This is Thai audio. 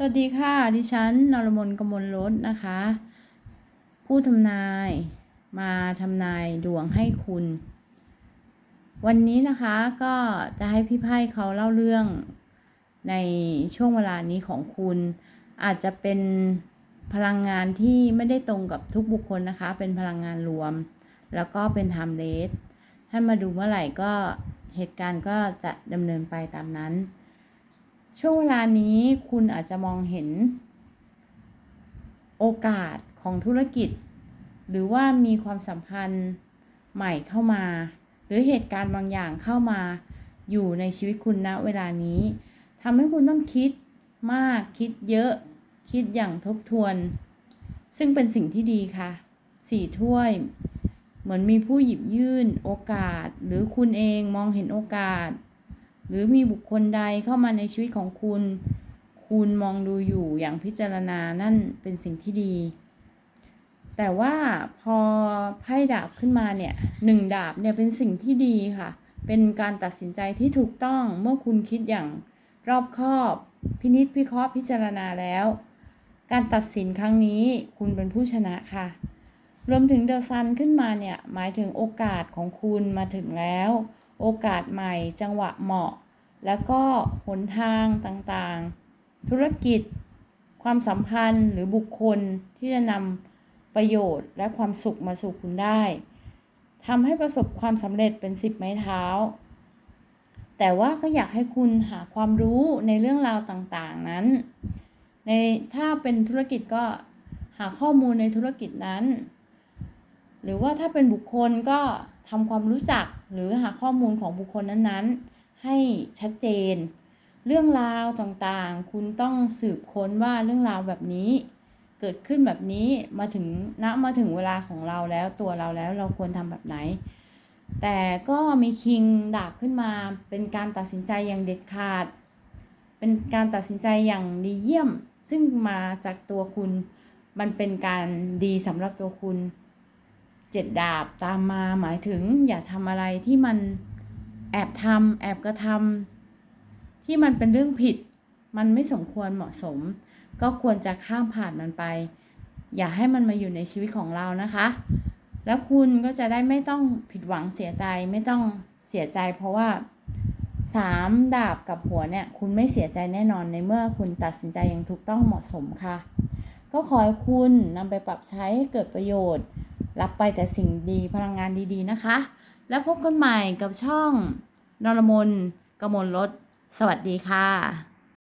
สวัสดีค่ะ ดิฉันนรมนกมลรสนะคะ ผู้ทำนายมาทำนายดวงให้คุณ วันนี้นะคะก็จะให้พี่ไพ่เขาเล่าเรื่องในช่วงเวลานี้ของคุณ อาจจะเป็นพลังงานที่ไม่ได้ตรงกับทุกบุคคลนะคะ เป็นพลังงานรวม แล้วก็เป็นไทม์เลสให้มาดูเมื่อไหร่ก็เหตุการณ์ก็จะดำเนินไปตามนั้น ช่วงเวลานี้คุณอาจจะมองเห็น โอกาสของธุรกิจ หรือว่ามีความสัมพันธ์ใหม่เข้ามา หรือเหตุการณ์บางอย่างเข้ามาอยู่ในชีวิตคุณณเวลานี้ทำให้คุณต้องคิดมากคิดเยอะคิดอย่างทบทวน ซึ่งเป็นสิ่งที่ดีค่ะสี่ถ้วย เหมือนมีผู้หยิบยื่นโอกาส หรือคุณเองมองเห็นโอกาส หรือมีบุคคลใดเข้ามาในชีวิตของคุณ คุณมองดูอยู่อย่างพิจารณานั่นเป็นสิ่งที่ดี แต่ว่าพอไพ่ดาบขึ้นมาเนี่ยหนึ่งดาบเนี่ยเป็นสิ่งที่ดีค่ะ เป็นการตัดสินใจที่ถูกต้องเมื่อคุณคิดอย่างรอบคอบ พินิจพิเคราะห์พิจารณาแล้ว การตัดสินครั้งนี้คุณเป็นผู้ชนะค่ะ รวมถึงเดอะซันขึ้นมาเนี่ยหมายถึงโอกาสของคุณมาถึงแล้ว โอกาสใหม่ จังหวะเหมาะ แล้วก็หนทางต่างๆ ธุรกิจ ความสัมพันธ์หรือบุคคลที่จะนำประโยชน์และความสุขมาสู่คุณได้ทำให้ประสบความสำเร็จเป็นสิบไม้เท้า แต่ว่าก็อยากให้คุณหาความรู้ในเรื่องราวต่างๆนั้น ในถ้าเป็นธุรกิจก็หาข้อมูลในธุรกิจนั้น หรือว่าถ้าเป็นบุคคลก็ ทำความรู้จักหรือหาข้อมูลของบุคคลนั้นๆ ให้ชัดเจน เรื่องราวต่างๆ คุณต้องสืบค้นว่าเรื่องราวแบบนี้ เกิดขึ้นแบบนี้มาถึงณมาถึงเวลาของเราแล้วตัวเราแล้วเราควรทำแบบไหน แต่ก็มีคิงดาบขึ้นมาเป็นการตัดสินใจอย่างเด็ดขาด เป็นการตัดสินใจอย่างดีเยี่ยม ซึ่งมาจากตัวคุณมันเป็นการดีสำหรับตัวคุณ เจ็ดดาบตามมาหมายถึงอย่าทำอะไรที่มันแอบทำแอบกระทำที่มันเป็นเรื่องผิด มันไม่สมควรเหมาะสม ก็ควรจะข้ามผ่านมันไป อย่าให้มันมาอยู่ในชีวิตของเรานะคะ แล้วคุณก็จะได้ไม่ต้องผิดหวังเสียใจไม่ต้องเสียใจเพราะว่าสามดาบกับหัวเนี่ย คุณไม่เสียใจแน่นอนในเมื่อคุณตัดสินใจอย่างถูกต้องเหมาะสมค่ะ ก็ขอให้คุณนำไปปรับใช้ให้เกิดประโยชน์ รับไปแต่สิ่งดีพลังงานดีๆนะคะ แล้วพบกันใหม่กับช่องนรมนกมลรถสวัสดีค่ะ